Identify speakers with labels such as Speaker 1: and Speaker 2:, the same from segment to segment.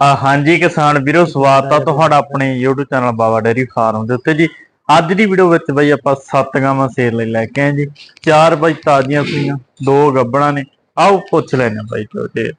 Speaker 1: ਆ ਹਾਂਜੀ ਕਿਸਾਨ ਵੀਰੋ, ਸਵਾਗਤ ਆ ਤੁਹਾਡਾ ਆਪਣੇ YouTube channel Baba dairy farm ਦੇ ਉੱਤੇ ਜੀ। ਅੱਜ ਦੀ ਵੀਡੀਓ ਵਿੱਚ ਬਈ ਆਪਾਂ ਸੱਤ ਗਾਵਾਂ ਸੇਲ ਲਈ ਲੈ ਕੇ ਆਏ ਜੀ। ਚਾਰ ਬਈ ਤਾਜ਼ੀਆਂ ਸੂਈਆਂ ਦੋ ਗੱਬਣਾ ਨੇ। ਆਓ ਪੁੱਛ ਲੈਣੇ ਬਾਈ ਤੋਂ ਤੇ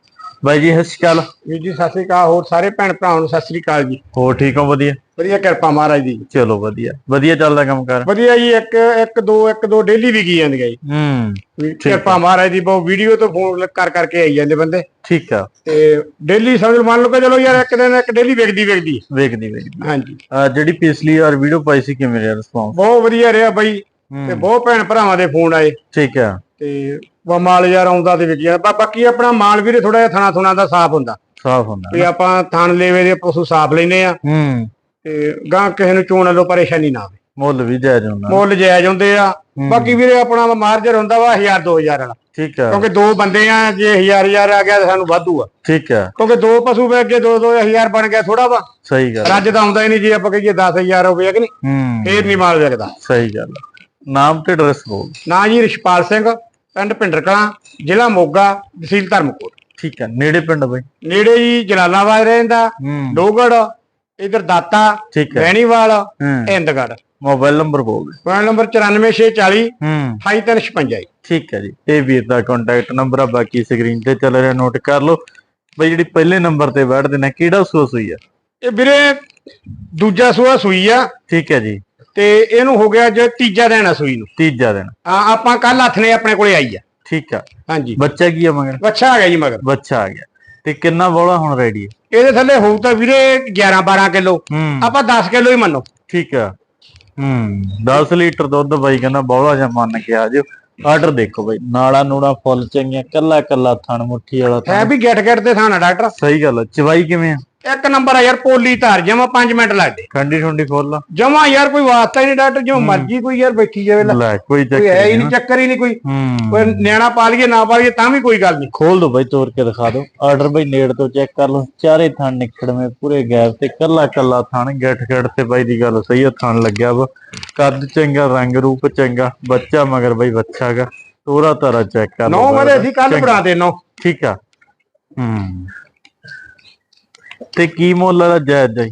Speaker 1: ਬਾਈ ਜੀ ਸਤਿ ਸ਼੍ਰੀ ਅਕਾਲ।
Speaker 2: ਵੀਰ ਜੀ ਸਤਿ ਸ੍ਰੀ ਅਕਾਲ। ਹੋਰ ਸਾਰੇ ਭੈਣ ਭਰਾਵਾਂ ਨੂੰ ਸਤਿ ਸ੍ਰੀ ਅਕਾਲ ਜੀ।
Speaker 1: ਹੋਰ ਠੀਕ ਹੋ? ਵਧੀਆ।
Speaker 2: ਵਧੀਆ ਕਿਰਪਾ ਮਹਾਰਾਜ ਦੀ।
Speaker 1: ਚਲੋ ਵਧੀਆ। ਵਧੀਆ ਚੱਲਦਾ ਕੰਮ ਕਰ।
Speaker 2: ਵਧੀਆ ਜੀ ਇੱਕ ਇੱਕ ਦੋ ਇੱਕ ਦੋ ਡੇਲੀ ਵਿਕੀ ਜਾਂਦੀਆਂ ਜੀ।
Speaker 1: ਹੂੰ
Speaker 2: ਵੀ ਕਿਰਪਾ ਮਹਾਰਾਜ ਦੀ ਬਹੁਤ ਵੀਡੀਓ ਤੋਂ ਫੋਨ ਕਰ ਕਰਕੇ ਆਈ ਜਾਂਦੇ ਬੰਦੇ।
Speaker 1: ਠੀਕ ਆ।
Speaker 2: ਤੇ ਡੇਲੀ ਸਮਝ ਮੰਨ ਲਓ ਕਿ ਚਲੋ ਯਾਰ ਇੱਕ ਦਿਨ ਇੱਕ ਡੇਲੀ ਵਿਕਦੀ ਵਿਕਦੀ।
Speaker 1: ਵੇਖਦੀ ਵੇਖਦੀ
Speaker 2: ਹਾਂਜੀ।
Speaker 1: ਜਿਹੜੀ ਪਿਛਲੀ ਵਾਰ ਵੀਡੀਓ ਪਾਈ ਸੀ ਕਿਵੇਂ ਰਿਹਾ ਰਿਸਪੌਂਸ
Speaker 2: ਬਹੁਤ ਵਧੀਆ ਰਿਹਾ ਬਾਈ। ਤੇ ਬਹੁਤ ਭੈਣ ਭਰਾਵਾਂ ਦੇ ਫੋਨ ਆਏ।
Speaker 1: ਠੀਕ ਆ।
Speaker 2: ਤੇ ਵਾ ਮਾਲ ਯਾਰ ਆਉਂਦਾ ਤੇ ਵਿਕੀ ਜਾਂਦਾ। ਬਾ- ਬਾਕੀ ਆਪਣਾ ਮਾਲ ਵੀਰੇ ਥੋੜਾ ਜਿਹਾ ਥਣਾ ਥੁਣਾ ਦਾ ਸਾਫ਼ ਹੁੰਦਾ।
Speaker 1: ਸਾਫ਼ ਹੁੰਦਾ
Speaker 2: ਵੀ ਆਪਾਂ ਥਣ ਲੇਵੇ ਦੇ ਪਸ਼ੂ ਸਾਫ਼ ਲੈਨੇ ਆ।
Speaker 1: ਹੂੰ।
Speaker 2: ਤੇ ਗਾਂ ਕਿਸੇ ਨੂੰ ਚੋਣ ਵੱਲੋਂ ਪਰੇਸ਼ਾਨੀ ਨਾ ਆਵੇ।
Speaker 1: ਮੁੱਲ ਵੀ ਜਾਇਜ਼ ਹੁੰਦਾ
Speaker 2: ਮੁੱਲ ਜਾਇਜ਼ ਹੁੰਦੇ ਆ। ਬਾਕੀ ਵੀਰੇ ਆਪਣਾ ਮਾਰਜਰ ਹੁੰਦਾ ਵਾ 1000 2000 ਵਾਲਾ।
Speaker 1: ਠੀਕ ਆ।
Speaker 2: ਕਿਉਂਕਿ ਦੋ ਬੰਦੇ ਆ ਜੇ 1000 1000 ਆ ਗਿਆ ਤਾਂ ਸਾਨੂੰ ਵਾਧੂ ਆ।
Speaker 1: ਠੀਕ ਆ।
Speaker 2: ਕਿਉਂਕਿ ਦੋ ਪਸ਼ੂ ਵੇਚ ਕੇ 2 2000 ਬਣ ਗਿਆ ਥੋੜਾ ਵਾ।
Speaker 1: ਸਹੀ ਗੱਲ
Speaker 2: ਰੱਜ ਤਾਂ ਆਉਂਦਾ ਹੀ ਨਹੀਂ ਜੇ ਆਪਾਂ ਕਹੀਏ 10000 ਹੋਵੇ ਕਿ ਨਹੀਂ।
Speaker 1: ਹੂੰ।
Speaker 2: ਫੇਰ ਨਹੀਂ ਮਾਲ ਵਿਕਦਾ।
Speaker 1: ਸਹੀ ਗੱਲ। ਨਾਮ ਤੇ ਐਡਰੈਸ ਬੋਲ।
Speaker 2: ਨਾ ਜੀ ਰਿਸ਼ਪਾਲ ਸਿੰਘ। ਪਿੰਡ ਭਿੰਡਰ ਕਲਾਂ ਜ਼ਿਲ੍ਹਾ ਮੋਗਾ ਤਹਿਸੀਲ ਧਰਮਕੋਟ।
Speaker 1: ਠੀਕ ਆ ਨੇੜੇ ਪਿੰਡ ਬਈ।
Speaker 2: ਨੇੜੇ ਜੀ ਜਲਾਲਾਬਾਦ ਰਹਿੰਦਾ
Speaker 1: ਹੂੰ।
Speaker 2: ਲੋਹਗੜ ਇਧਰ ਦਾਤਾ
Speaker 1: ਠੀਕ ਹੈ।
Speaker 2: ਬੈਣੀਵਾਲ
Speaker 1: ਹੂੰ।
Speaker 2: ਹਿੰਦਗੜ
Speaker 1: ਮੋਬਾਈਲ ਨੰਬਰ ਬੋਲ
Speaker 2: ਮੋਬਾਈਲ ਨੰਬਰ 94640
Speaker 1: ਹੂੰ।
Speaker 2: 28356
Speaker 1: ਠੀਕ ਹੈ ਜੀ। ਇਹ ਵੀਰ ਦਾ ਕੰਟੈਕਟ ਨੰਬਰ ਆ ਬਾਕੀ ਸਕਰੀਨ ਤੇ ਚੱਲ ਰਿਹਾ ਨੋਟ ਕਰ ਲਓ। ਬਈ ਜਿਹੜੀ ਪਹਿਲੇ ਨੰਬਰ ਤੇ ਬੈਠਦੇ ਨੇ ਕਿਹੜਾ ਸੂਸ ਹੋਈ ਆ?
Speaker 2: ਇਹ ਵੀਰੇ ਦੂਜਾ ਸੂਆ ਸੂਈ ਆ।
Speaker 1: ਠੀਕ ਹੈ ਜੀ।
Speaker 2: ਤੇ ਇਹਨੂੰ ਹੋ ਗਿਆ ਜੇ ਤੀਜਾ ਦਿਨ ਆ ਸੂਈ ਨੂੰ।
Speaker 1: ਤੀਜਾ ਦਿਨ।
Speaker 2: ਆ ਆਪਾਂ ਕੱਲ ਹੱਥ ਨੇ ਆਪਣੇ ਕੋਲੇ ਆਈ ਆ।
Speaker 1: ਠੀਕ ਆ।
Speaker 2: ਹਾਂਜੀ।
Speaker 1: ਬੱਚਾ ਕੀ ਆ ਮਗਰ?
Speaker 2: ਬੱਚਾ ਆ ਗਿਆ ਜੀ ਮਗਰ।
Speaker 1: ਬੱਚਾ ਆ ਗਿਆ। ਤੇ ਕਿੰਨਾ ਬੋਲਾ ਹੁਣ ਰੈਡੀ ਹੈ
Speaker 2: ਇਹਦੇ ਥੱਲੇ ਹੋਊ ਤਾਂ ਵੀਰੇ 11 12 ਕਿਲੋ। ਆਪਾਂ 10 ਕਿਲੋ ਹੀ ਮੰਨੋ।
Speaker 1: ਠੀਕ ਆ। ਹੂੰ। 10 ਲੀਟਰ ਦੁੱਧ ਬਾਈ ਕਹਿੰਦਾ ਬੋਲਾ ਜਾਂ ਮੰਨ ਕੇ ਆ ਜਿਓ। ਆਰਡਰ ਦੇਖੋ ਬਾਈ। ਨਾੜਾ ਨੂੜਾ ਫੁੱਲ ਚੰਗੀਆਂ ਕੱਲਾ ਕੱਲਾ ਥਣ ਮੁੱਠੀ ਵਾਲਾ
Speaker 2: ਹੈ ਵੀ ਗਿੱਟ ਗਿੱਟ ਤੇ ਥਾਣਾ ਡਾਕਟਰ।
Speaker 1: ਸਹੀ ਗੱਲ ਚਵਾਈ ਕਿਵੇਂ ਆ?
Speaker 2: ਇੱਕ ਨੰਬਰ ਆ ਯਾਰ ਪੋਲੀ ਧਾਰ ਜਮਾ 5 ਮਿੰਟ ਲੱਗਦੇ
Speaker 1: ਠੰਡੀ ਠੰਡੀ ਫੁੱਲ
Speaker 2: ਜਮਾ ਯਾਰ ਕੋਈ ਵਾਸਤਾ ਹੀ ਨਹੀਂ ਡਾਕਟਰ ਜਿਵੇਂ ਮਰਜ਼ੀ ਕੋਈ ਯਾਰ ਬੈਠੀ ਜਾਵੇ ਲੈ।
Speaker 1: ਕੋਈ ਚੱਕਰ
Speaker 2: ਹੈ ਹੀ
Speaker 1: ਨਹੀਂ
Speaker 2: ਚੱਕਰ ਹੀ ਨਹੀਂ ਕੋਈ। ਕੋਈ ਨਿਆਣਾ ਪਾ ਲਈਏ ਨਾ ਪਾ ਲਈਏ ਤਾਂ ਵੀ ਕੋਈ ਗੱਲ ਨਹੀਂ।
Speaker 1: ਖੋਲ ਦੋ ਬਾਈ ਤੋੜ ਕੇ ਦਿਖਾ ਦਿਓ ਆਰਡਰ ਬਾਈ ਨੇੜ ਤੋਂ ਚੈੱਕ ਕਰ ਲਓ। ਚਾਰੇ ਥਣ ਨਿਕੜਵੇਂ ਪੂਰੇ ਗੈਪ ਤੇ ਕੱਲਾ ਕੱਲਾ ਥਣ ਗੱਠ ਗੱਠ ਤੇ ਬਾਈ ਦੀ ਗੱਲ ਸਹੀ ਆ ਥਣ ਲੱਗਿਆ ਵਾ। ਕੱਦ ਚੰਗਾ ਰੰਗ ਰੂਪ ਚੰਗਾ ਬੱਚਾ ਮਗਰ ਬਾਈ ਬੱਚਾ ਗਾ। ਤੋਰਾ ਤਾਰਾ ਚੈੱਕ ਕਰ
Speaker 2: ਨੌ
Speaker 1: ਲਓ
Speaker 2: ਮਰੇ ਅਸੀਂ ਕੱਲ ਬਣਾ ਦੇ ਨੌ।
Speaker 1: ਠੀਕ ਆ। ਹੂੰ। ਤੇ ਕੀ ਮੁੱਲ ਦਾ ਜਾਇਜ਼ ਜਾਈ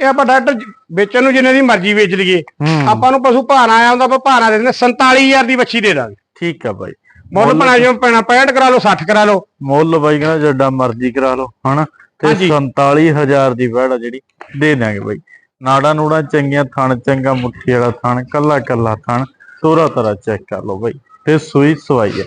Speaker 2: ਇਹ ਆਪਾਂ ਡਾਕਟਰ ਜ- ਵੇਚਣ ਨੂੰ ਜਿੰਨੇ ਦੀ ਮਰਜ਼ੀ ਵੇਚ ਲਈਏ।
Speaker 1: ਹੂੰ।
Speaker 2: ਆਪਾਂ ਨੂੰ ਪਸ਼ੂ ਭਾਣਾ ਆਇਆ ਹੁੰਦਾ ਆਪਾਂ ਭਾਣਾ ਦੇ ਦਿੰਦੇ 47000 ਦੀ ਬੱਚੀ ਦੇ ਦਾਂਗੇ।
Speaker 1: ਠੀਕ ਆ ਬਾਈ।
Speaker 2: ਮੁੱਲ ਬਣਾ ਜਿਵੇਂ ਪੈਣਾ 65 ਕਰਾ ਲਓ 60 ਕਰਾ ਲਓ।
Speaker 1: ਮੁੱਲ ਬਾਈ ਕਹਿੰਦਾ ਜਿੱਡਾ ਮਰਜ਼ੀ ਕਰਾ ਲਓ ਹਨਾ? ਤੇ
Speaker 2: ਹਾਂਜੀ।
Speaker 1: 47000 ਦੀ ਵੜ ਜਿਹੜੀ ਦੇ ਦਾਂਗੇ ਬਾਈ। ਨਾੜਾ ਨੂੜਾ ਚੰਗੀਆਂ ਥਣ ਚੰਗਾ ਮੁੱਠੀ ਵਾਲਾ ਥਣ ਕੱਲਾ ਕੱਲਾ ਥਣ ਤੋਰਾ ਤਰਾ ਚੈੱਕ ਕਰ ਲਓ ਬਾਈ। ਤੇ ਸੂਈ ਸਵਾਈ ਹੈ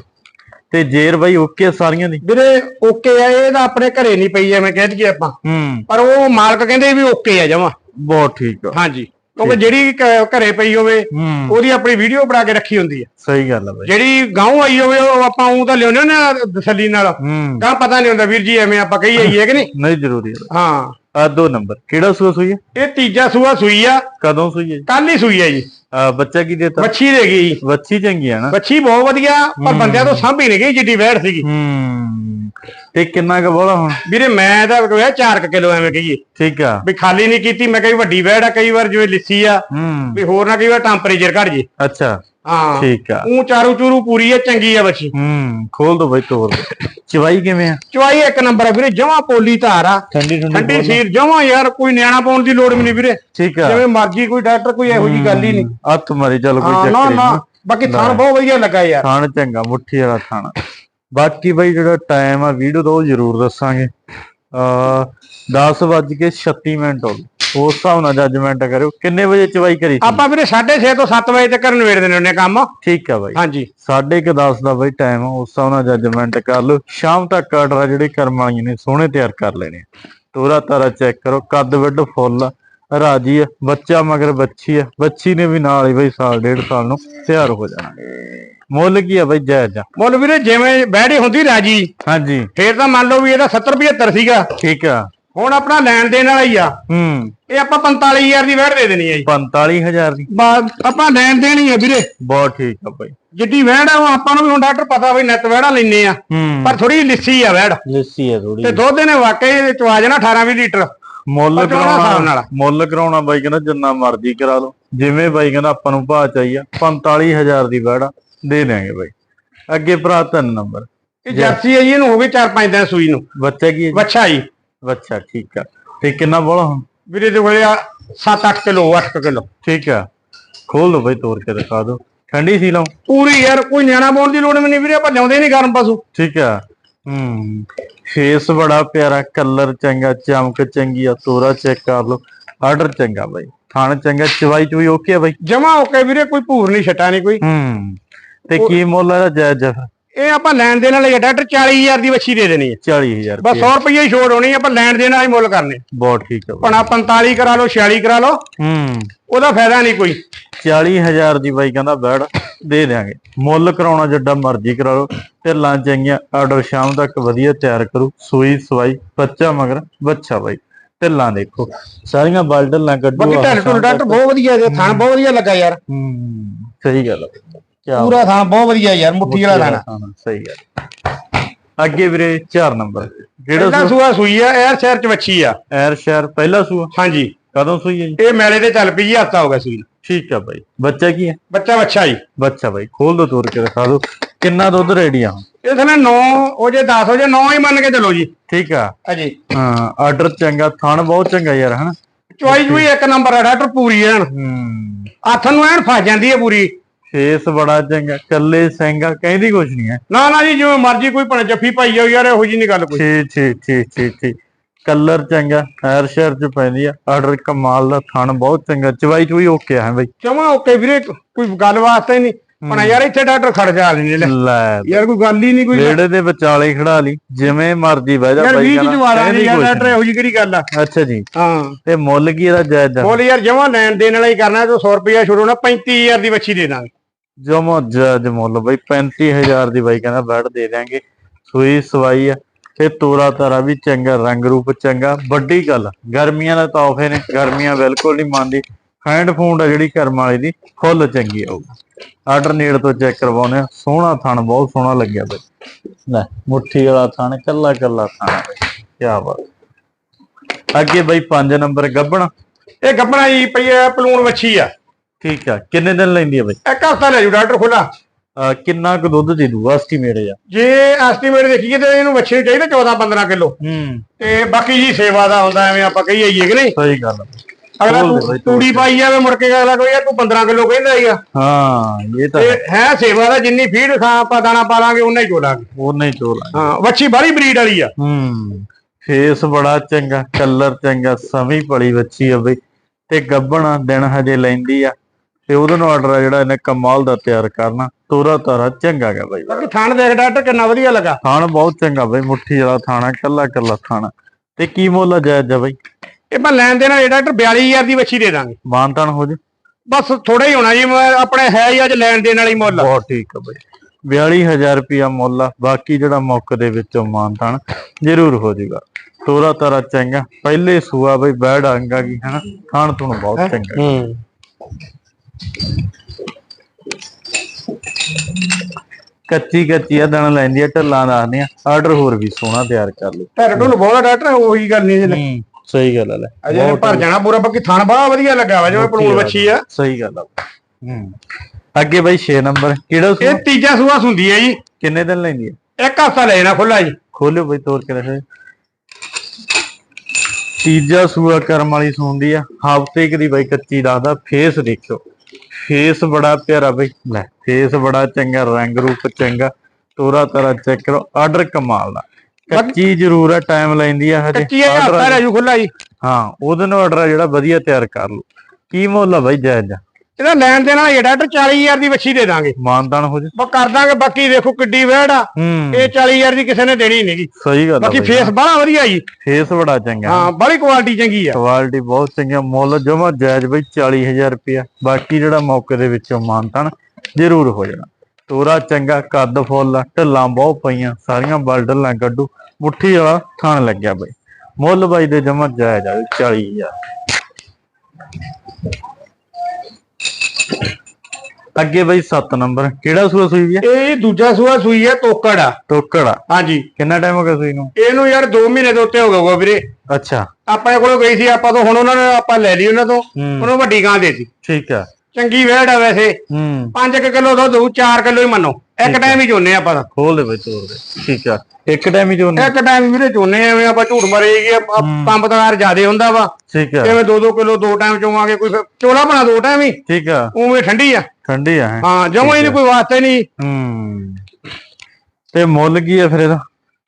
Speaker 1: ਤੇ ਜੇਰ ਬਾਈ ਓਕੇ ਸਾਰੀਆਂ ਦੀ?
Speaker 2: ਵੀਰੇ ਓਕੇ ਆ ਇਹ ਤਾਂ ਆਪਣੇ ਘਰੇ ਨਹੀਂ ਪਈ ਐਵੇਂ ਕਹਿ ਦਈਏ ਆਪਾਂ।
Speaker 1: ਹੂੰ।
Speaker 2: ਪਰ ਉਹ ਮਾਲਕ ਕਹਿੰਦੇ ਵੀ ਓਕੇ ਆ ਜਮਾ।
Speaker 1: ਬਹੁਤ ਠੀਕ ਆ।
Speaker 2: ਹਾਂਜੀ ਕਿਉਂਕਿ ਜਿਹੜੀ ਘਰੇ ਪਈ ਹੋਵੇ
Speaker 1: ਹੂੰ।
Speaker 2: ਉਹਦੀ ਆਪਣੀ ਵੀਡੀਓ ਬਣਾ ਕੇ ਰੱਖੀ ਹੁੰਦੀ ਹੈ
Speaker 1: ਸਹੀ ਗੱਲ ਆ ਬਾਈ।
Speaker 2: ਜਿਹੜੀ ਗਾਉਂ ਆਈ ਹੋਵੇ ਉਹ ਆਪਾਂ ਉਹ ਤਾਂ ਲਿਆਉਂਦੇ ਨਾ ਤਸੱਲੀ ਨਾਲ।
Speaker 1: ਹੂੰ।
Speaker 2: ਕਾ ਪਤਾ ਨਹੀਂ ਹੁੰਦਾ ਵੀਰ ਜੀ ਐਵੇਂ ਆਪਾਂ ਕਹੀ ਆਈਏ ਕਿ ਨਹੀਂ।
Speaker 1: ਨਹੀਂ ਜ਼ਰੂਰੀ ਹੈ
Speaker 2: ਹਾਂ।
Speaker 1: ਆ ਦੋ ਨੰਬਰ। ਕਿਹੜਾ ਸੂਆ ਸੂਈ ਹੈ
Speaker 2: ਇਹ ਤੀਜਾ ਸੂਆ ਸੂਈ ਆ।
Speaker 1: ਕਦੋਂ ਸੂਈ ਹੈ ਜੀ?
Speaker 2: ਕੱਲ ਹੀ ਸੂਈ ਆ ਜੀ।
Speaker 1: ਆ ਬੱਚਾ ਕੀ ਦੇਤਾ?
Speaker 2: ਬੱਚੀ ਦੇ ਗਈ ਜੀ।
Speaker 1: ਬੱਚੀ ਚੰਗੀ ਆ ਨਾ।
Speaker 2: ਬੱਚੀ ਬਹੁਤ ਵਧੀਆ ਪਰ ਬੰਦਿਆਂ ਤੋਂ ਸਾਂਭੀ ਨਹੀਂ ਗਈ ਜਿੱਡੀ ਵੈੜ ਸੀਗੀ।
Speaker 1: ਹੂੰ। ਤੇ ਕਿੰਨਾ ਕੁ ਬੋਲਾ ਹੁਣ?
Speaker 2: ਵੀਰੇ ਮੈਂ ਤਾਂ ਕਿਹਾ 4 ਕਿਲੋ ਐਵੇਂ ਕਹੀਏ।
Speaker 1: ਠੀਕ ਆ।
Speaker 2: ਵੀ ਖਾਲੀ ਨਹੀਂ ਕੀਤੀ ਮੈਂ ਕਹੀ ਵੱਡੀ ਵੈੜ ਆ ਕਈ ਵਾਰ ਜਿਵੇਂ ਲਿੱਸੀ ਆ
Speaker 1: ਹੂੰ।
Speaker 2: ਵੀ ਹੋਰ ਨਾ ਕਈ ਵਾਰ ਟੈਂਪਰੇਚਰ ਘਟ ਜੇ।
Speaker 1: ਅੱਛਾ।
Speaker 2: ਹਾਂ।
Speaker 1: ਠੀਕ ਆ।
Speaker 2: ਉਹ ਚਾਰੂ ਚੂਰੂ ਪੂਰੀ ਆ ਚੰਗੀ ਆ ਬੱਚੀ।
Speaker 1: ਹੂੰ ਖੋਲ ਦੋ ਬਾਈ ਤੋਰ। ਚਵਾਈ ਕਿਵੇਂ ਆ?
Speaker 2: ਚਵਾਈ ਇੱਕ ਨੰਬਰ ਆ ਵੀਰੇ ਜਮਾ ਪੋਲੀ ਧਾਰ ਆ।
Speaker 1: ਠੰਡੀ ਠੰਡੀ
Speaker 2: ਠੰਡੀ ਸੀਰ ਜਮਾ ਯਾਰ ਕੋਈ ਨਿਆਣਾ ਪਾਉਣ ਦੀ ਲੋੜ ਵੀ ਨਹੀਂ ਵੀਰੇ।
Speaker 1: ਠੀਕ ਆ।
Speaker 2: ਜਿਵੇਂ ਮਰਜ਼ੀ ਕੋਈ ਡਾਕਟਰ ਕੋਈ ਇਹੋ ਜੀ ਗੱਲ ਹੀ ਨਹੀਂ।
Speaker 1: ਹੱਥ ਮਾਰੀ ਚੱਲ ਕੋਈ ਚੱਕਰ
Speaker 2: ਨਾ।
Speaker 1: ਨਹੀਂ।
Speaker 2: ਬਾਕੀ ਥਣ ਬਹੁਤ ਵਧੀਆ ਲੱਗਾ ਯਾਰ।
Speaker 1: ਖਾਣ ਚੰਗਾ ਮੁੱਠੀ ਵਾਲਾ ਖਾਣਾ ਬਾਕੀ ਬਾਈ ਜਿਹੜਾ ਟਾਈਮ ਆ ਵੀਡੀਓ ਦਾ ਉਹ ਜ਼ਰੂਰ ਦੱਸਾਂਗੇ। ਆ 10 ਵੱਜ ਕੇ 36 ਮਿੰਟ ਹੋ ਗਏ। ਉਸ ਹਿਸਾਬ ਨਾਲ ਜੱਜਮੈਂਟ ਕਰਿਓ। ਕਿੰਨੇ ਵਜੇ ਚਵਾਈ ਕਰੀ ਸੀ?
Speaker 2: ਆਪਾਂ ਵੀਰੇ 6:30 ਤੋਂ 7 ਵਜੇ ਤੱਕ ਨਵੇੜ ਦਿੰਦੇ ਹੁੰਦੇ ਕੰਮ।
Speaker 1: ਠੀਕ ਆ ਬਾਈ।
Speaker 2: ਹਾਂਜੀ।
Speaker 1: ਸਾਢੇ ਕੁ 10 ਦਾ ਬਈ ਟਾਈਮ ਉਸ ਹਿਸਾਬ ਨਾਲ ਜੱਜਮੈਂਟ ਕਰ ਲਓ। ਸ਼ਾਮ ਤੱਕ ਆਰਡਰ ਜਿਹੜੇ ਕਰਮ ਵਾਲੀਆਂ ਨੇ ਸੋਹਣੇ ਤਿਆਰ ਕਰ ਲੈਣੇ। ਤੋਰਾ ਤਾਰਾ ਚੈੱਕ ਕਰੋ ਕੱਦ ਵੱਡ ਫੁੱਲ ਰਾਜੀ ਆ ਬੱਚਾ ਮਗਰ ਬੱਚੀ ਆ। ਬੱਚੀ ਨੇ ਵੀ ਨਾਲ ਹੀ ਬਈ ਸਾਲ ਡੇਢ ਸਾਲ ਨੂੰ ਤਿਆਰ ਹੋ ਜਾਣਾ। ਮੁੱਲ ਕੀ ਆ ਬਈ ਜਾਇਜ਼ ਆ?
Speaker 2: ਮੁੱਲ ਵੀਰੇ ਜਿਵੇਂ ਬਹਿੜੀ ਹੁੰਦੀ ਰਾਜੀ।
Speaker 1: ਹਾਂਜੀ।
Speaker 2: ਫੇਰ ਤਾਂ ਮੰਨ ਲਓ ਵੀ ਇਹਦਾ 70 75 ਸੀਗਾ।
Speaker 1: ਠੀਕ ਆ।
Speaker 2: ਹੁਣ ਆਪਣਾ ਲੈਣ ਦੇਣ ਵਾਲਾ ਹੀ ਆ।
Speaker 1: ਹੂੰ।
Speaker 2: ਇਹ ਆਪਾਂ 45000 ਦੀ ਵੈੜ ਦੇ ਦੇਣੀ ਆ ਜੀ।
Speaker 1: 45000 ਦੀ।
Speaker 2: ਆਪਾਂ ਲੈਣ ਦੇਣ ਹੀ ਆ ਵੀਰੇ।
Speaker 1: ਬਹੁਤ ਠੀਕ ਆ ਬਈ।
Speaker 2: ਜਿੱਡੀ ਵੈੜ ਆ ਉਹ ਆਪਾਂ ਨੂੰ ਵੀ ਹੁਣ ਡਾਕਟਰ ਪਤਾ ਵੀ ਨਿੱਤ ਵੈੜਾ ਲੈਨੇ ਆ। ਪਰ ਥੋੜੀ ਲਿੱਸੀ ਆ ਵੈੜ
Speaker 1: ਲੱਸੀ ਆ ਥੋੜੀ
Speaker 2: ਤੇ ਦੁੱਧ ਨੇ ਵਾਕਈ ਚਵਾ ਜਾਣਾ 18 20 ਲੀਟਰ।
Speaker 1: ਮੁੱਲ ਕਰਾਉਣਾ। ਮੁੱਲ ਕਰਾਉਣਾ ਬਾਈ ਕਹਿੰਦਾ ਜਿੰਨਾ ਮਰਜ਼ੀ ਕਰਾ ਲਓ। ਜਿਵੇਂ ਬਾਈ ਕਹਿੰਦਾ ਆਪਾਂ ਨੂੰ ਭਾਅ ਚਾਹੀਆ 45000 ਦੀ ਵੜਾ ਦੇ ਦਿਆਂਗੇ ਬਾਈ। ਅੱਗੇ ਭਰਾ ਤਿੰਨ ਨੰਬਰ।
Speaker 2: ਇਹ ਜਰਸੀ ਹੈ ਜੀ ਇਹਨੂੰ ਹੋ ਗਏ 4-5 ਦਿਨ ਸੂਈ ਨੂੰ।
Speaker 1: ਬੱਚਾ ਕੀ ਹੈ ਜੀ?
Speaker 2: ਵੱਛਾ ਜੀ।
Speaker 1: ਬੱਚਾ ਠੀਕ ਆ। ਤੇ ਕਿੰਨਾ ਬੋਲਾ ਹੁਣ?
Speaker 2: ਵੀਰੇ ਦੇ ਕੋਲੇ ਆ 7-8 ਕਿਲੋ 8 ਕਿਲੋ।
Speaker 1: ਠੀਕ ਆ। ਖੋਲ ਲਓ ਬਈ ਤੋੜ ਕੇ ਦਿਖਾ ਦਿਓ ਠੰਡੀ ਸੀ ਲਓ।
Speaker 2: ਪੂਰੀ ਯਾਰ ਕੋਈ ਨਿਆਣਾ ਪਾਉਣ ਦੀ ਲੋੜ ਵੀ ਨਹੀਂ ਵੀਰੇ ਆਪਾਂ ਲਿਆਉਂਦੇ ਨਹੀਂ ਗਰਮ ਪਸ਼ੂ।
Speaker 1: ਠੀਕ ਆ। ਹੂੰ। ਫੇਸ ਬੜਾ ਪਿਆਰਾ ਕਲਰ ਚੰਗਾ ਚਮਕ ਚੰਗੀ ਆ ਤੋਰਾ ਚੈੱਕ ਕਰ ਲਓ। ਆਰਡਰ ਚੰਗਾ ਬਾਈ। ਖਾਣ ਚੰਗਾ ਚਵਾਈ ਚੁਈ ਓਕੇ ਆ ਬਾਈ?
Speaker 2: ਜਮਾ ਹੋ ਕੇ ਵੀਰੇ ਕੋਈ ਭੂਰ ਨਹੀਂ ਛਟਾ ਨਹੀਂ ਕੋਈ।
Speaker 1: ਹੂੰ। ਤੇ ਕੀ ਮੁੱਲ ਹੈ ਜਾਇਜ਼ ਜਿਹਾ?
Speaker 2: ਇਹ ਆਪਾਂ ਲੈਣ ਦੇਣ ਵਾਲੇ ਡਾਕਟਰ 40000 ਦੀ ਵੱਛੀ ਦੇ ਦੇਣੀ ਹੈ
Speaker 1: 40000
Speaker 2: ਬਸ 100 ਰੁਪਏ ਹੀ ਛੋੜ ਹੋਣੀ ਆਪਾਂ ਲੈਣ ਦੇਣ ਵਾਲੀ ਮੁੱਲ ਕਰਨੇ।
Speaker 1: ਬਹੁਤ ਠੀਕ ਬਾਈ।
Speaker 2: ਭਣਾ 45 ਕਰਾ ਲਓ 46 ਕਰਾ ਲਓ।
Speaker 1: ਹੂੰ।
Speaker 2: ਉਹਦਾ ਫਾਇਦਾ ਨਹੀਂ ਕੋਈ।
Speaker 1: 40000 ਦੀ ਬਾਈ ਕਹਿੰਦਾ ਬੈੜ ਦੇ ਦਿਆਂਗੇ। ਮੁੱਲ ਕਰਾਉਣਾ ਜਿੱਡਾ ਮਰਜ਼ੀ ਕਰਾ ਲਓ। ਤੇ ਲਾਂ ਚੰਗੀਆਂ ਆਰਡਰ ਸ਼ਾਮ ਤੱਕ ਵਧੀਆ ਤਿਆਰ ਕਰੂ। ਸੂਈ ਸਵਾਈ ਬੱਚਾ ਮਗਰ ਬੱਚਾ ਬਾਈ। ਢਿੱਲਾਂ ਦੇਖੋ। ਸਾਰੀਆਂ ਬਲ ਢਿੱਲਾਂ ਕੱਢੂ
Speaker 2: ਬਾਕੀ ਢੱਲ ਡਾਕਟਰ। ਬਹੁਤ ਵਧੀਆ ਜੇ ਥਣ ਬਹੁਤ ਵਧੀਆ ਲੱਗਾ ਯਾਰ।
Speaker 1: ਹੂੰ। ਸਹੀ ਗੱਲ ਕੀ
Speaker 2: ਪੂਰਾ ਥਣ ਬਹੁਤ ਵਧੀਆ ਯਾਰ ਮੁੱਠੀ ਵਾਲਾ
Speaker 1: ਹਾਂ ਸਹੀ ਗੱਲ। ਅੱਗੇ ਵੀਰੇ 4 ਨੰਬਰ।
Speaker 2: ਪਹਿਲਾ ਸੂਆ ਸੂਈ ਆ ਐਰ ਸ਼ਹਿਰ ਚ ਵੱਛੀ ਆ।
Speaker 1: ਐਰ ਸ਼ਹਿਰ ਪਹਿਲਾ ਸੂਆ?
Speaker 2: ਹਾਂਜੀ।
Speaker 1: ਕਦੋਂ ਸੂਈ ਹੈ ਜੀ?
Speaker 2: ਇਹ ਮੈਲੇ ਤੇ ਚੱਲ ਪਈ ਜੀ ਹਫਤਾ ਹੋ ਗਿਆ ਸੂਈ।
Speaker 1: ਠੀਕ ਆ ਬਾਈ। ਬੱਚਾ ਕੀ ਹੈ
Speaker 2: ਬੱਚਾ ਵੱਛਾ ਜੀ।
Speaker 1: ਬੱਚਾ ਬਾਈ ਖੋਲ ਦੋ ਤੋੜ ਕੇ ਦਿਖਾ ਦੋ। ਕਿੰਨਾ ਦੁੱਧ ਰੈਡੀ ਆ
Speaker 2: ਇਹ ਥਲੇ 9 ਹੋ ਜੇ 10 ਹੋ ਜੇ 9 ਹੀ ਮੰਨ ਕੇ ਚੱਲੋ ਜੀ।
Speaker 1: ਠੀਕ ਆ।
Speaker 2: ਅਜੀ
Speaker 1: ਹਾਂ ਆਰਡਰ ਚੰਗਾ ਥਣ ਬਹੁਤ ਚੰਗਾ ਯਾਰ ਹਨਾ?
Speaker 2: ਚੁਆਈ ਜੂਈ ਇੱਕ ਨੰਬਰ ਆ ਡਾਕਟਰ ਪੂਰੀ ਐਨ।
Speaker 1: ਹੂੰ।
Speaker 2: ਹੱਥ ਨੂੰ ਐਨ ਫਸ ਜਾਂਦੀ ਹੈ ਪੂਰੀ।
Speaker 1: ਫੇਸ ਬੜਾ ਚੰਗਾ ਕੱਲੇ ਸਿੰਘਾ ਕਹਿੰਦੀ ਕੁਛ ਨਹੀਂ ਹੈ।
Speaker 2: ਨਾ ਨਾ ਜੀ ਜਿਵੇਂ ਮਰਜ਼ੀ ਕੋਈ ਭਣ ਜੱਫੀ ਪਾਈ ਜਾਓ ਯਾਰ ਇਹੋ ਜੀ ਨਹੀਂ ਗੱਲ ਕੋਈ।
Speaker 1: ਠੀਕ ਠੀਕ ਠੀਕ ਠੀਕ ਠੀਕ ਕਲਰ ਚੰਗਾ ਹੈਰ ਸ਼ਹਿਰ ਚ ਪੈਂਦੀ ਆ। ਆਰਡਰ ਕਮਾਲ ਦਾ ਥਣ ਬਹੁਤ ਚੰਗਾ ਚਵਾਈ ਚੁਈ ਓਕੇ ਆ ਬਈ।
Speaker 2: ਜਮਾ ਓਕੇ ਵੀਰੇ ਕੋਈ ਗੱਲ ਵਾਸਤੇ ਨਹੀਂ ਪਰ ਯਾਰ ਇੱਥੇ ਡਾਕਟਰ ਖੜ ਜਾ ਲੈਣੇ ਲੈ।
Speaker 1: ਲੈ।
Speaker 2: ਯਾਰ ਕੋਈ ਗੱਲ ਹੀ ਨਹੀਂ ਕੋਈ
Speaker 1: ਵਿਹੜੇ ਦੇ ਵਿਚਾਲੇ ਖੜਾ ਲਈ ਜਿਵੇਂ ਮਰਜ਼ੀ ਬਹਿ ਜਾ
Speaker 2: ਯਾਰ
Speaker 1: ਬਾਈ
Speaker 2: 20
Speaker 1: ਕਹਿੰਦਾ,
Speaker 2: ਚ ਜਵਾਲਾ
Speaker 1: ਕਹਿੰਦੀ
Speaker 2: ਨਹੀਂ ਯਾਰ ਡਾਕਟਰ ਇਹੋ ਜੀ ਕਿਹੜੀ ਗੱਲ ਆ?
Speaker 1: ਨੀ। ਅੱਛਾ ਜੀ।
Speaker 2: ਹਾਂ।
Speaker 1: ਤੇ ਮੁੱਲ ਕੀ ਇਹਦਾ ਜਾਇਜ਼
Speaker 2: ਬੋਲ ਯਾਰ ਜਮਾ ਲੈਣ ਦੇਣ ਵਾਲਾ ਹੀ ਕਰਨਾ ਤੇ 100 ਰੁਪਇਆ ਛੋੜੋਣਾ 35000 ਦੀ ਵੱਛੀ ਦੇ ਦਾਂਗੇ।
Speaker 1: ਜਮਾ ਜਾਇਜ਼ ਮੁੱਲ ਬਈ 35000 ਦੀ ਬਾਈ ਕਹਿੰਦਾ ਬੈਡ ਦੇ ਦਿਆਂਗੇ। ਸੂਈ ਸਵਾਈ ਆ। ਤੇ ਤੋਰਾ ਤਾਰਾ ਵੀ ਚੰਗਾ, ਰੰਗ ਰੂਪ ਚੰਗਾ। ਵੱਡੀ ਗੱਲ, ਗਰਮੀਆਂ ਦਾ ਤੋਹਫੇ ਨੇ। ਗਰਮੀਆਂ ਬਿਲਕੁਲ ਨਹੀਂ ਮੰਨਦੀ। ਹੈਂਡ ਫੂਡ ਆ ਜਿਹੜੀ ਕਰਮ ਵਾਲੀ ਦੀ, ਫੁੱਲ ਚੰਗੀ ਆਊਗੀ। ਆਰਡਰ ਨੇੜ ਤੋਂ ਚੈੱਕ ਕਰਵਾਉਨੇ ਆ ਸੋਹਣਾ ਥਣ, ਬਹੁਤ ਸੋਹਣਾ ਲੱਗਿਆ ਬਈ। ਲੈ, ਮੁੱਠੀ ਵਾਲਾ ਥਣ ਕੱਲਾ ਕੱਲਾ ਥਣ। ਕੀ ਬਾਤ। ਅੱਗੇ ਬਈ 5 ਨੰਬਰ ਗੱਬਣ।
Speaker 2: ਇਹ ਗੱਬਣਾ ਹੀ ਪਈ ਹੈ ਪਲੂਣ ਵੱਛੀ ਆ।
Speaker 1: ਠੀਕ ਆ ਕਿੰਨੇ ਦਿਨ ਲੈਂਦੀ ਆ ਬਈ?
Speaker 2: ਇੱਕ ਹਫਤਾ ਲੈ ਜੂ ਡਾਕਟਰ ਖੁੱਲਾ
Speaker 1: ਅਹ ਕਿੰਨਾ ਕੁ ਦੁੱਧ ਦੇ ਦੂ ਐਸਟੀਮੇਟ ਆ
Speaker 2: ਜੇ ਐਸਟੀਮੇਟ ਦੇਖੀਏ ਤੇ ਇਹਨੂੰ ਵੱਛੀ ਨੂੰ ਚਾਹੀਦਾ 14 15 ਕਿਲੋ।
Speaker 1: ਹੂੰ।
Speaker 2: ਤੇ ਬਾਕੀ ਜੀ ਸੇਵਾ ਦਾ ਹੁੰਦਾ ਐਵੇਂ ਆਪਾਂ ਕਹੀ ਜਾਈਏ ਕਿ ਨਹੀਂ?
Speaker 1: ਸਹੀ ਗੱਲ ਆ।
Speaker 2: ਅਗਲਾ
Speaker 1: ਤੋਲ ਦੇ
Speaker 2: ਤੂੰ-
Speaker 1: ਤੋਲ
Speaker 2: ਤੂੜੀ ਪਾਈ ਜਾਵੇ ਮੁੜ ਕੇ ਅਗਲਾ ਕੋਈ ਯਾਰ ਤੂੰ 15 ਕਿਲੋ ਕਹਿੰਦਾ ਹੀਗਾ
Speaker 1: ਹਾਂ ਇਹ ਤਾਂ
Speaker 2: ਤੇ ਹੈ। ਸੇਵਾ ਦਾ ਜਿੰਨੀ ਫੀਡ ਖਾ ਆਪਾਂ ਦਾਣਾ ਪਾ ਲਾਂਗੇ ਉਨਾ ਹੀ ਚੋਲਾਂਗੇ
Speaker 1: ਉਹ ਨਹੀਂ ਚੋਲਾ।
Speaker 2: ਹਾਂ ਵੱਛੀ ਬਾਹਲੀ ਬਰੀਡ ਵਾਲੀ ਆ।
Speaker 1: ਹੂੰ ਫੇਸ ਬੜਾ ਚੰਗਾ ਕਲਰ ਚੰਗਾ ਸਮੀ ਪਲੀ ਬੱਚੀ ਆ ਬਈ। ਤੇ ਗੱਬਣ ਦਿਨ ਹਜੇ ਲੈਂਦੀ ਆ। ਤੇ ਉਹਦੇ ਨੂੰ ਆਰਡਰ ਆ ਜਿਹੜਾ ਇਹਨੇ ਕਮਾਲ ਦਾ ਤਿਆਰ ਕਰਨਾ। ਤੋਰਾ ਤਾਰਾ ਚੰਗਾ ਗਾ ਬਈ।
Speaker 2: ਬਾਕੀ ਥਾਣ ਦੇਖ ਡਾਕਟਰ ਕਿੰਨਾ ਵਧੀਆ ਲੱਗਾ।
Speaker 1: ਥਾਣ ਬਹੁਤ ਚੰਗਾ ਬਈ ਮੁੱਠੀ ਵਾਲਾ ਥਾਣਾ ਕੱਲਾ ਕੱਲਾ ਥਾਣਾ ਤੇ ਕੀ ਮੁੱਲ ਜਾਇਜ਼ ਆ ਬਈ?
Speaker 2: ਇਹ ਮੈਂ ਲੈਣ ਦੇਣਾ ਇਹ ਡਾਕਟਰ 42000 ਦੀ ਵੱਛੀ ਦੇ ਦਾਂਗੇ।
Speaker 1: ਮਾਨਤਾਨ ਹੋ ਜੇ।
Speaker 2: ਬਸ ਥੋੜਾ ਹੀ ਹੋਣਾ ਜੀ ਆਪਣੇ ਹੈ ਹੀ ਅੱਜ ਲੈਣ ਦੇਣ ਵਾਲੀ ਮੁੱਲ।
Speaker 1: ਬਹੁਤ ਠੀਕ ਆ ਬਈ। 42000 ਰੁਪਿਆ ਮੁੱਲ ਆ ਬਾਕੀ ਜਿਹੜਾ ਮੁੱਕ ਦੇ ਵਿੱਚੋਂ ਮਾਨਤਾਨ ਜ਼ਰੂਰ ਹੋ ਜਾਊਗਾ ਤੋਰਾ ਤਾਰਾ ਚੰਗਾ ਪਹਿਲੇ ਸੂਆ ਬਈ ਬੈੜ ਆਂਗਾ ਕੀ ਹਨਾ? ਖਾਣ ਤੋਂ ਬਹੁਤ ਚੰਗਾ।
Speaker 2: ਹੂੰ।
Speaker 1: ਕੱਚੀ ਕੱਚੀ ਆ ਦਣ ਲੈਂਦੀ ਆ ਢੱਲਾਂ ਦੱਸਦੇ ਆ। ਆਰਡਰ ਹੋਰ ਵੀ ਸੋਹਣਾ ਤਿਆਰ ਕਰ ਲਓ।
Speaker 2: ਤੇ ਢੋਲ ਬਹੁਤ ਡਾਕਟਰ ਉਹੀ ਗੱਲ ਨਹੀਂ ਜੀ
Speaker 1: ਹੂੰ ਸਹੀ ਗੱਲ ਆ ਲੈ।
Speaker 2: ਅਜੇ ਇਹਨੇ ਭਰ ਜਾਣਾ ਪੂਰਾ ਬਾਕੀ ਥਣ ਬੜਾ ਵਧੀਆ ਲੱਗਾ ਵਾ ਜਿਵੇਂ ਪਲੂਣ ਵੱਛੀ ਆ।
Speaker 1: ਸਹੀ ਗੱਲ ਆ। ਹੂੰ। ਅੱਗੇ ਬਈ 6 ਨੰਬਰ ਕਿਹੜਾ ਸੂਆ?
Speaker 2: ਇਹ ਤੀਜਾ ਸੂਆ ਹੁੰਦੀ ਹੈ ਜੀ।
Speaker 1: ਕਿੰਨੇ ਦਿਨ ਲੈਂਦੀ ਆ?
Speaker 2: ਇੱਕ ਹਫਤਾ ਲੈ ਜਾਣਾ ਖੁੱਲਾ ਜੀ।
Speaker 1: ਖੋਲਿਓ ਬਈ ਤੋੜ ਕੇ ਦੇਖੋ ਤੀਜਾ ਸੂਆ ਕਰਮ ਵਾਲੀ ਸੁਣਦੀ ਆ। ਹਫ਼ਤੇ ਦੀ ਬਈ ਕੱਚੀ ਦੱਸਦਾ ਫੇਸ ਦੇਖਿਓ ਫੇਸ ਬੜਾ ਪਿਆਰਾ ਬਈ ਲੈ ਫੇਸ ਬੜਾ ਚੰਗਾ ਰੰਗ ਰੂਪ ਚੰਗਾ ਤੋਰਾ ਤਾਰਾ ਚੈੱਕ ਕਰੋ ਆਰਡਰ ਕਮਾਲ ਦਾ। ਕੱਚੀ ਜ਼ਰੂਰ ਆ ਟਾਈਮ ਲੈਂਦੀ ਆ ਹਜੇ
Speaker 2: ਕੱਚੀ ਹਫਤਾ ਲੈ ਜੂ। ਖੁੱਲਾ ਜੀ?
Speaker 1: ਹਾਂ ਉਹਦੇ ਨਾਲ ਆਰਡਰ ਜਿਹੜਾ ਵਧੀਆ ਤਿਆਰ ਕਰ ਲਓ। ਕੀ ਮੁੱਲ ਆ ਬਈ ਜਾਇਜ਼?
Speaker 2: ਇਹਦਾ ਲੈਣ ਦੇਣ ਵਾਲਾ ਡਾਕਟਰ 40000 ਦੀ ਵੱਛੀ ਦੇ ਦਾਂਗੇ।
Speaker 1: ਮਾਨਦਾਨ ਹੋ ਜੇ।
Speaker 2: ਬਸ ਕਰ ਦਾਂਗੇ ਬਾਕੀ ਦੇਖੋ ਕਿੱਡੀ ਵਹਿੜ ਆ।
Speaker 1: ਹੂੰ।
Speaker 2: ਇਹ 40000 ਦੀ ਕਿਸੇ ਨੇ ਦੇਣੀ ਨਹੀਂਗੀ
Speaker 1: ਸਹੀ ਗੱਲ ਆ
Speaker 2: ਬਾਕੀ। ਫੇਸ ਬੜਾ ਵਧੀਆ ਜੀ।
Speaker 1: ਫੇਸ ਬੜਾ ਚੰਗਾ।
Speaker 2: ਹਾਂ ਬੜੀ ਕੁਆਲਿਟੀ ਚੰਗੀ ਆ।
Speaker 1: ਕੁਆਲਿਟੀ ਬਹੁਤ ਚੰਗੀ ਮੁੱਲ ਜਮਾ ਜਾਇਜ਼ ਬਈ 40000 ਰੁਪਇਆ। ਬਾਕੀ ਜਿਹੜਾ ਮੌਕੇ ਦੇ ਵਿੱਚੋਂ ਮਾਨਤਾਨ ਜ਼ਰੂਰ ਹੋ ਜਾਣਾ। ਤੋਰਾ ਚੰਗਾ ਕੱਦ ਫੁੱਲ ਢੱਲਾਂ ਬਹੁਤ ਪਈਆਂ ਸਾਰੀਆਂ ਬਲ ਢੱਲਾਂ ਕੱਢੂ। ਮੁੱਠੀ ਵਾਲਾ ਥਾਣ ਲੱਗਿਆ ਬਈ। ਮੁੱਲ ਬਾਈ ਦੇ ਜਮਾ ਜਾਇਜ਼ ਆ 40000 ਅੱਗੇ ਬਈ 7 ਨੰਬਰ। ਕਿਹੜਾ ਸੂਆ ਸੂਈ ਵੀ ਆ?
Speaker 2: ਇਹ ਦੂਜਾ ਸੂਆ ਸੂਈ ਹੈ ਤੋਕੜ ਆ।
Speaker 1: ਟੋਕੜ ਆ।
Speaker 2: ਹਾਂਜੀ।
Speaker 1: ਕਿੰਨਾ ਟਾਈਮ ਹੋ ਗਿਆ ਸੂਈ ਨੂੰ?
Speaker 2: ਇਹਨੂੰ ਯਾਰ 2 ਮਹੀਨੇ ਦੇ ਉੱਤੇ ਹੋ ਗਿਆ ਵੀਰੇ।
Speaker 1: ਅੱਛਾ।
Speaker 2: ਆਪਣੇ ਕੋਲੋਂ ਗਈ ਸੀ ਆਪਾਂ ਤੋਂ ਹੁਣ ਉਹਨਾਂ ਨੇ ਆਪਾਂ ਲੈ ਲਈ ਉਹਨਾਂ ਤੋਂ।
Speaker 1: ਹੂੰ।
Speaker 2: ਉਹਨੂੰ ਵੱਡੀ ਗਾਂ ਦੇਤੀ।
Speaker 1: ਠੀਕ ਆ।
Speaker 2: ਚੰਗੀ ਵਹਿੜ ਆ ਵੈਸੇ।
Speaker 1: ਹੂੰ।
Speaker 2: 5 ਕਿਲੋ ਦੁੱਧ ਹੋਊ 4 ਕਿਲੋ ਹੀ ਮੰਨੋ। ਇੱਕ ਟਾਈਮ ਹੀ। ਚੋਨੇ ਆਪਾਂ ਤਾਂ।
Speaker 1: ਖੋਲ ਦੇ ਬਈ ਤੋੜ ਦੇ। ਠੀਕ ਆ। ਇੱਕ ਟਾਈਮ ਹੀ ਚੋਣੇ
Speaker 2: ਇੱਕ ਟਾਈਮ ਵੀਰੇ ਚੋਨੇ ਐਵੇਂ ਆਪਾਂ ਝੂਠ ਮਾਰੇਗੀ ਪੰਪ ਤਾਂ ਯਾਰ ਜ਼ਿਆਦੇ ਹੁੰਦਾ ਵਾ।
Speaker 1: ਠੀਕ ਆ।
Speaker 2: ਜਿਵੇਂ 2-2 ਕਿਲੋ ਦੋ ਟਾਈਮ ਚੋਵਾਂਗੇ ਕੋਈ ਫਿਰ ਚੋਲਾ ਬਣਾ ਦੋ ਟਾਈਮ ਹੀ।
Speaker 1: ਠੀਕ ਆ।
Speaker 2: ਉਵੇਂ ਠੰਡੀ ਆ।
Speaker 1: ਠੰਡੀ ਆ ਹੈਂ।
Speaker 2: ਜਮਾਂ ਨਹੀਂ ਕੋਈ ਵਾਸਤਾ ਨਹੀਂ।
Speaker 1: ਹੂੰ। ਤੇ ਮੁੱਲ ਕੀ ਆ ਫਿਰ ਇਹਦਾ?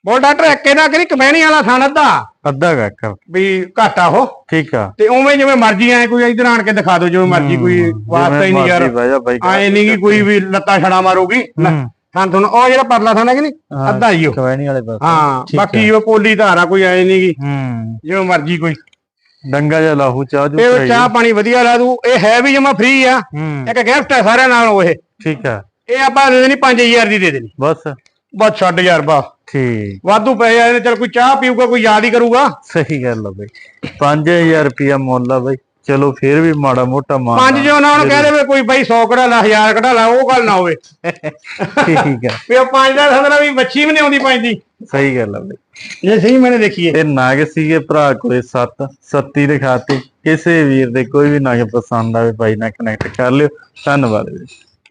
Speaker 2: ਬੋਲ ਡਾਕਟਰ ਇੱਕ ਇਹਦਾ ਕਿ ਕਮੈਣੀ ਵਾਲਾ ਥਾਣ ਅੱਧਾ।
Speaker 1: ਅੱਧਾ ਕੁ ਏਕੜ।
Speaker 2: ਵੀ ਘਾਟਾ ਉਹ
Speaker 1: ਠੀਕ ਆ।
Speaker 2: ਤੇ ਉਵੇਂ ਜਿਵੇਂ ਮਰਜ਼ੀ ਆਏ ਕੋਈ ਇਧਰ ਆਣ ਕੇ ਦਿਖਾ ਦਿਓ ਜਿਵੇਂ ਮਰਜ਼ੀ ਕੋਈ ਵਾਸਤਾ ਹੀ ਨਹੀਂ ਯਾਰ।
Speaker 1: ਮਰਜ਼ੀ ਬਹਿ ਜਾ ਬਾਈ।
Speaker 2: ਆਏ ਨਹੀਂ ਕਿ ਕੋਈ ਵੀ ਲੱਤਾਂ ਛੜਾ ਮਾਰੂਗੀ।
Speaker 1: ਹੂੰ।
Speaker 2: ਹਾਂ ਤੁਹਾਨੂੰ ਉਹ ਜਿਹੜਾ ਪਰਲਾ ਥਾਣਾ ਕਿ ਨਹੀਂ?
Speaker 1: ਹਾਂ,
Speaker 2: ਅੱਧਾ ਹੀ ਉਹ।
Speaker 1: ਕਵੈਣੀ ਵਾਲੇ ਪਾਸੇ।
Speaker 2: ਹਾਂ
Speaker 1: ਠੀਕ
Speaker 2: ਬਾਕੀ ਉਹ ਪੋਲੀ ਧਾਰਾ ਕੋਈ ਆਏ ਨਹੀਂ ਗੀ
Speaker 1: ਹੂੰ।
Speaker 2: ਜਿਵੇਂ ਮਰਜ਼ੀ ਕੋਈ।
Speaker 1: ਡੰਗਾ ਜਿਹਾ ਲਾਹੂ ਚਾਹ ਜੋ
Speaker 2: ਇਹ ਚਾਹ ਪਾਣੀ ਵਧੀਆ ਲਾ ਦੂ। ਇਹ ਹੈ ਵੀ ਜਮਾ ਫ੍ਰੀ ਆ।
Speaker 1: ਹੂੰ।
Speaker 2: ਇੱਕ ਗਿਫਟ ਹੈ ਸਾਰਿਆਂ ਨਾਲ ਉਹ ਇਹ।
Speaker 1: ਠੀਕ ਆ।
Speaker 2: ਇਹ ਆਪਾਂ ਦੇ ਦੇਣੀ 5000 ਦੀ ਦੇ ਦੇਣੀ।
Speaker 1: ਬਸ।
Speaker 2: ਬਸ ਛੱਡ ਯਾਰ ਬਾ
Speaker 1: ਠੀਕ।
Speaker 2: ਵਾਧੂ ਪੈਸੇ ਆਏ ਨੇ ਚਲ ਕੋਈ ਚਾਹ ਪੀਊਗਾ ਕੋਈ ਯਾਦ ਹੀ ਕਰੂਗਾ।
Speaker 1: ਸਹੀ ਗੱਲ ਆ ਬਈ। 5000 ਰੁਪਿਆ ਮੁੱਲ ਆ ਬਈ। ਚਲੋ ਫੇਰ ਵੀ ਮਾੜਾ ਮੋਟਾ ਮਾਰ
Speaker 2: ਪੰਜ ਜੋ ਨਾ ਉਹਨੂੰ ਕਹਿ ਦੇਵੇ ਕੋਈ ਬਾਈ 100 ਕਢਾ ਲਾ 1000 ਕਢਾ ਲਾ ਉਹ ਗੱਲ ਨਾ ਹੋਵੇ।
Speaker 1: ਠੀਕ ਆ।
Speaker 2: ਵੀ ਉਹ ਪੰਜ ਦਾ ਸਮਝਣਾ ਵੀ ਬੱਚੀ ਵੀ ਨਹੀਂ ਆਉਂਦੀ ਪੰਜ ਦੀ
Speaker 1: ਸਹੀ ਗੱਲ ਆ ਬਈ।
Speaker 2: ਇਹ ਸਹੀ ਮੈਨੇ ਦੇਖੀਏ।
Speaker 1: ਇਹ ਨਾਗ ਸੀਗੇ ਭਰਾ ਕੋਲੇ 7 ਸੱਤੀ ਦੇ ਖਾਤੇ। ਕਿਸੇ ਵੀਰ ਦੇ ਕੋਈ ਵੀ ਨਾਗ ਪਸੰਦ ਆਵੇ ਭਾਈ ਨਾਲ ਕਨੈਕਟ ਕਰ ਲਿਓ। ਧੰਨਵਾਦ ਜੀ